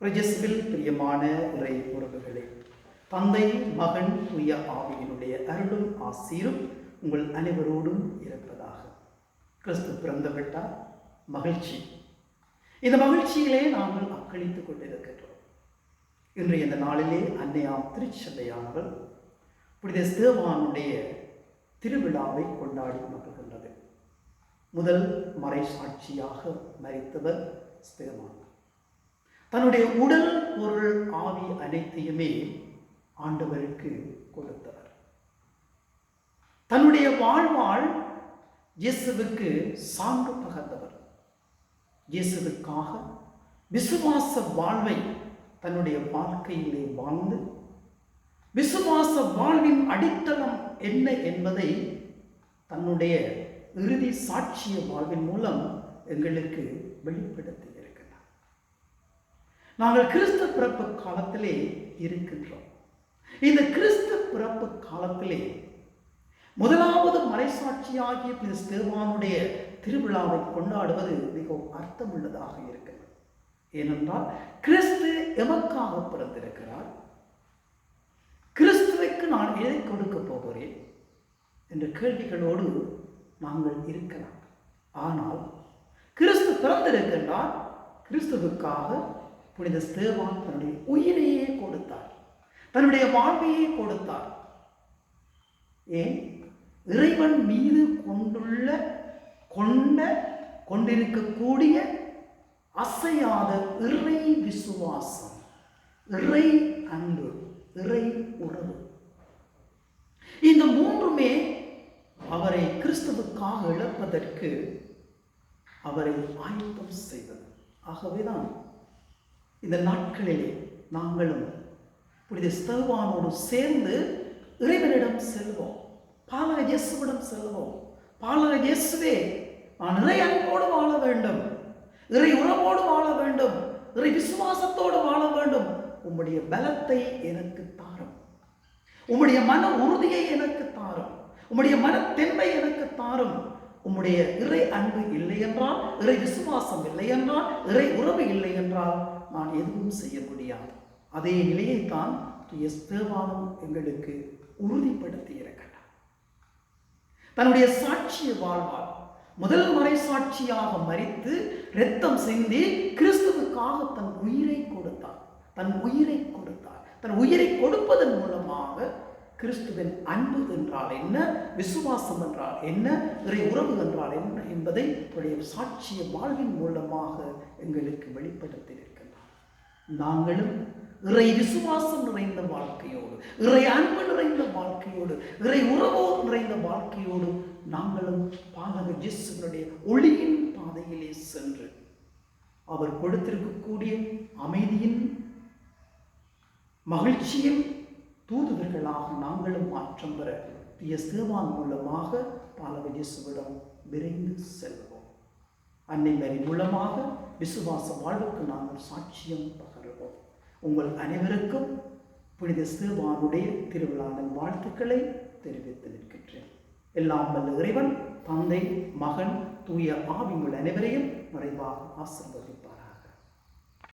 பிரஜஸ்வில் பிரியமான இறை உறவுகளே தந்தை மகன் தூய ஆவியினுடைய அருளும் ஆசீரும் உங்கள் அனைவரோடும் இருப்பதாக கிறிஸ்து பிறந்தவிட்டார் மகிழ்ச்சி. இந்த மகிழ்ச்சியிலே நாங்கள் அக்களித்துக் கொண்டிருக்கின்றோம். இன்றைய இந்த நாளிலே அன்னையாம் திருச்சபையானவள் புனித ஸ்தேவானுடைய திருவிழாவை கொண்டாடி மகிழ்கின்றது. முதல் மறை சாட்சியாக மறித்தவர் ஸ்தேவான். தன்னுடைய உடல் பொருள் ஆவி அனைத்தையுமே ஆண்டவருக்கு கொடுத்தவர் தன்னுடைய வாழ்வாள் இயேசுவுக்கு சான்று பகர்ந்தவர். இயேசுவுக்காக விசுவாச வாழ்வை தன்னுடைய வாழ்க்கையிலே வாழ்ந்து விசுவாச வாழ்வின் அடித்தளம் என்ன என்பதை தன்னுடைய இறுதி சாட்சிய வாழ்வின் மூலம் எங்களுக்கு வெளிப்படுத்தி நாங்கள் கிறிஸ்து பிறப்பு காலத்திலே இருக்கின்றோம். இந்த கிறிஸ்து பிறப்பு காலத்திலே முதலாவது மறைசாட்சியாகிய திரு ஸ்தேவானுடைய திருவிழாவை கொண்டாடுவது மிகவும் அர்த்தமுள்ளதாக இருக்கிறது. ஏனென்றால் கிறிஸ்து எமக்காக பிறந்திருக்கிறார். கிறிஸ்துவுக்கு நான் எதை கொடுக்க போகிறேன் என்ற கேள்விகளோடு நாங்கள் இருக்கலாம். ஆனால் கிறிஸ்து பிறந்திருக்கின்றார் கிறிஸ்துவுக்காக புனித ஸ்தேவான் தன்னுடைய உயிரையே கொடுத்தார். தன்னுடைய வாழ்வையே கொடுத்தார். ஏன்? இறைவன் மீது கொண்டுள்ள கொண்ட கொண்டிருக்கக்கூடிய அசையாத இறை விசுவாசம் இறை அன்பு இறை உறவு. இந்த மூன்றுமே அவரை கிறிஸ்துவுக்காக இழப்பதற்கு அவரை ஆயத்தம் செய்தது. ஆகவேதான் இந்த நாட்களிலே நாங்களும் புனித ஸ்தவானோடு சேர்ந்து இறைவனிடம் செல்வோம். பாலக இயேசுவிடம் செல்வோம். பாலக இயேசுவே நான் இறை அன்போடு வாழ வேண்டும். இறை உறவோடு வாழ வேண்டும். இறை விசுவாசத்தோடு வாழ வேண்டும். உம்முடைய பலத்தை எனக்கு தாரும். உம்முடைய மன உறுதியை எனக்கு தாரும். உம்முடைய மனத்தென்மை எனக்கு தாரும். உம்முடைய இறை அன்பு இல்லை என்றால் இறை விசுவாசம் இல்லை என்றால் இறை உறவு இல்லை என்றால் நான் எதுவும் செய்ய முடியாது. அதே நிலையைத்தான் எஸ்தேவானும் எங்களுக்கு உறுதிப்படுத்தி இருக்கிறார். தன்னுடைய சாட்சிய வாழ்வார் முதல் முறை சாட்சியாக மறித்து இரத்தம் சிந்தி கிறிஸ்துவுக்காக தன் உயிரை கொடுத்தார். தன் உயிரை கொடுத்தார். தன் உயிரை கொடுப்பதன் மூலமாக கிறிஸ்துவின் அன்பு என்றால் என்ன? விசுவாசம் என்றால் என்ன? இறை உறவு என்றால் என்ன? என்பதை உடைய சாட்சிய வாழ்வின் மூலமாக எங்களுக்கு வெளிப்படுத்தி இருக்கின்றார் நாங்களும் இறை விசுவாசம் நிறைந்த வாழ்க்கையோடு இறை அன்பு நிறைந்த வாழ்க்கையோடு இறை உறவோ நிறைந்த வாழ்க்கையோடு நாங்களும் பாலக ஜிஸ்வனுடைய ஒளியின் பாதையிலே சென்று அவர் கொடுத்திருக்கக்கூடிய அமைதியின் மகிழ்ச்சியின் தூதுவர்களாக நாங்களும் மாற்றம் பெற தீய சேவான் மூலமாக பாலவ இயேசுவிடம் விரைந்து செல்வோம். அன்னை மரி மூலமாக விசுவாச வாழ்வுக்கு நாங்கள் சாட்சியம் பகருவோம். உங்கள் அனைவருக்கும் புனித சேவானுடைய திருவிழாவின் வாழ்த்துக்களை தெரிவித்து நிற்கின்றேன். எல்லாம் வல்ல இறைவன் தந்தை மகன் தூய ஆவி உங்கள் அனைவரையும் மறைவாக ஆசிர்வதிப்பார்.